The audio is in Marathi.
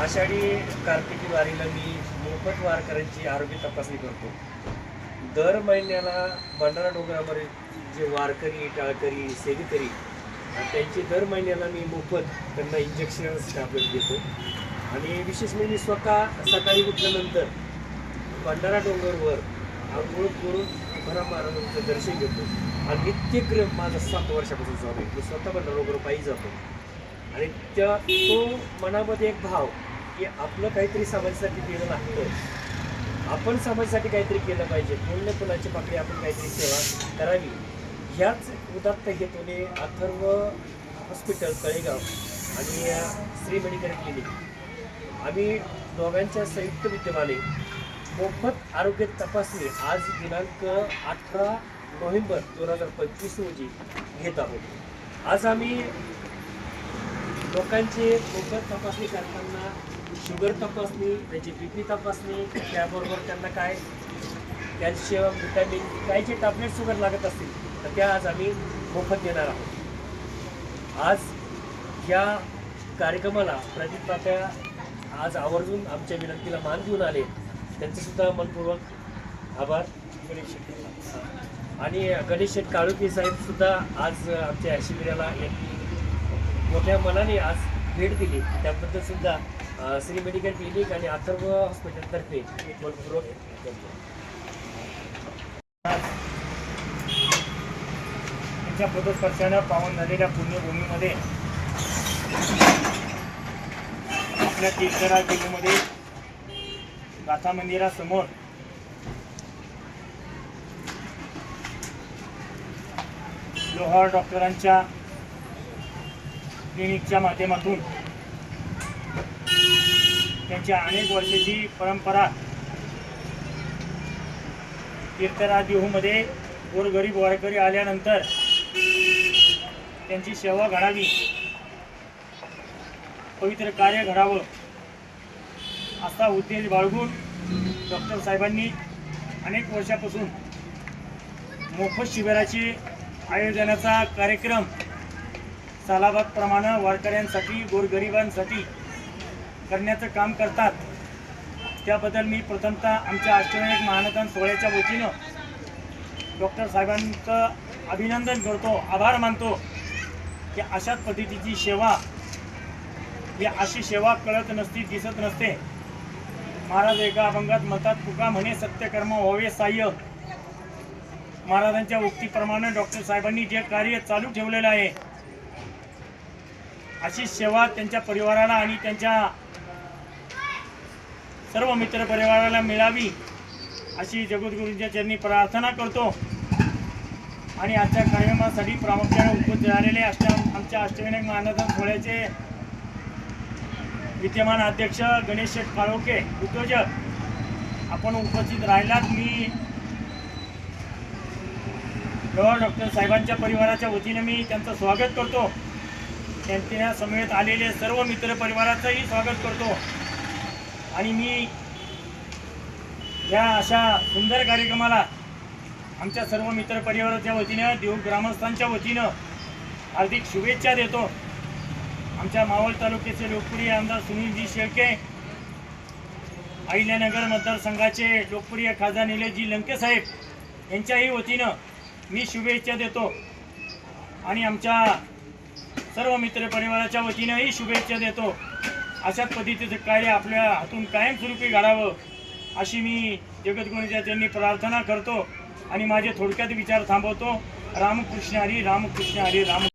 आषाढी कार्तिकी वारीला मी मोफत वारकऱ्यांची आरोग्य तपासणी करतो. दर महिन्याला भंडारा डोंगरामध्ये जे वारकरी टाळकरी सेवेकरी त्यांची दर महिन्याला मी मोफत त्यांना इंजेक्शन्स टॅबलेट देतो. आणि विशेष म्हणजे मी स्वतः सकाळी उठल्यानंतर भंडारा डोंगरवर आंघोळ करून तुकाराम महाराजांचं दर्शन घेतो. हा नित्यक्रम माझा सात वर्षापासून चालू आहे. मी स्वतः भंडारा डोंगर पायी जातो. आणि त्या तो मनामध्ये एक भाव की आपलं काहीतरी समाजासाठी केलं लागतं. आपण समाजासाठी काहीतरी केलं पाहिजे. पुण्य फुलाची पाकळी आपण काहीतरी सेवा करावी. ह्याच उदात्त हेतूने अथर्व हॉस्पिटल तळेगाव आणि श्री मेडिकल क्लिनिक. आम्ही दोघांच्या संयुक्त विद्यमाने मोफत आरोग्य तपासणी आज दिनांक अठरा नोव्हेंबर दोन हजार पंचवीस रोजी घेत आहोत. आज आम्ही लोकांची मोफत तपासणी करताना शुगर तपासणी त्यांची बी पी तपासणी त्याबरोबर त्यांना काय कॅल्शियम विटॅमिन काय जे टॅबलेट शुगर लागत असतील तर त्या आज आम्ही मोफत देणार आहोत. आज या कार्यक्रमाला प्रदीप तात्या आज आवर्जून आमच्या विनंतीला मान देऊन आले. त्यांचंसुद्धा मनपूर्वक आभार. गणेश शेट्टी आणि गणेश शेठ काळुकी साहेबसुद्धा आज आमच्या शिबिराला यांनी मोठ्या मनाने आज भेट दिली. त्याबद्दलसुद्धा श्री मेडिकल क्लिनिक आणि अथर्व हॉस्पिटलतर्फे मनपूर्वक त्यांच्या पदस्पर्शानं पावन झालेल्या पुण्यभूमीमध्ये आपल्या तीर्थरा जिल्ह्यामध्ये गाथा मंदिरासमोर लोहार डॉक्टरांच्या क्लिनिकच्या माध्यमातून त्यांच्या अनेक वर्षाची परंपरा तीर्थराज गोरगरीब वारकरी आल्यानंतर त्यांची सेवा घडावी. पवित्र कार्य घडावं असा उद्देश बाळगून डॉक्टर साहेबांनी अनेक वर्षापासून मोफत शिबिराची आयोजनाचा कार्यक्रम सालाबादप्रमाणे वारकऱ्यांसाठी गोरगरिबांसाठी करण्याचं काम करतात. त्याबद्दल मी प्रथमतः आमच्या अष्टविनायक महानदान सोहळ्याच्या वतीनं डॉक्टर साहेबांचं अभिनंदन करतो आभार मानतो की अशाच पद्धतीची सेवा ही अशी सेवा कळत नसती दिसत नसते. महाराज एका अभंगात म्हणतात तुका म्हणे सत्यकर्म व्हावे साह्य. महाराजांच्या उक्तीप्रमाणे डॉक्टर साहेबांनी जे कार्य चालू ठेवलेलं आहे अशी सेवा त्यांच्या परिवाराला आणि त्यांच्या सर्व मित्र परिवाराला मिळावी अशी जगद्गुरूंच्या चरणी प्रार्थना करतो. आणि आजच्या कार्यक्रमासाठी प्रामुख्याने उपस्थित झालेले अष्ट आमच्या अष्टविनायक महानगर सोहळ्याचे विद्यमान अध्यक्ष गणेश शेठ काळोके उद्योजक. आपण उपस्थित राहिलात. मी गौरव डॉक्टर साहेबांच्या परिवाराच्या वतीने मी त्यांचं स्वागत करतो. त्यांच्या समेत आलेले सर्व मित्र परिवाराचंही स्वागत करतो. आणि मी या अशा सुंदर कार्यक्रमाला आमच्या सर्व मित्र परिवाराच्या वतीनं देऊ ग्रामस्थांच्या वतीनं हार्दिक शुभेच्छा देतो. आमच्या मावळ तालुक्याचे लोकप्रिय आमदार सुनीलजी शेळके अहिल्यानगर मतदारसंघाचे लोकप्रिय खासदार निलेशजी लंकेसाहेब यांच्याही वतीनं मी शुभेच्छा देतो. आणि आमच्या सर्व मित्र परिवाराच्या वतीनंही शुभेच्छा देतो. अशा पद्धतीचं कार्य आपल्या हातून कायमस्वरूपी घडावं अशी मी जगद्गुरूंच्या त्यांनी प्रार्थना करतो आणि माझे थोडक्यात विचार थांबवतो. रामकृष्ण हरी रामकृष्ण हरी राम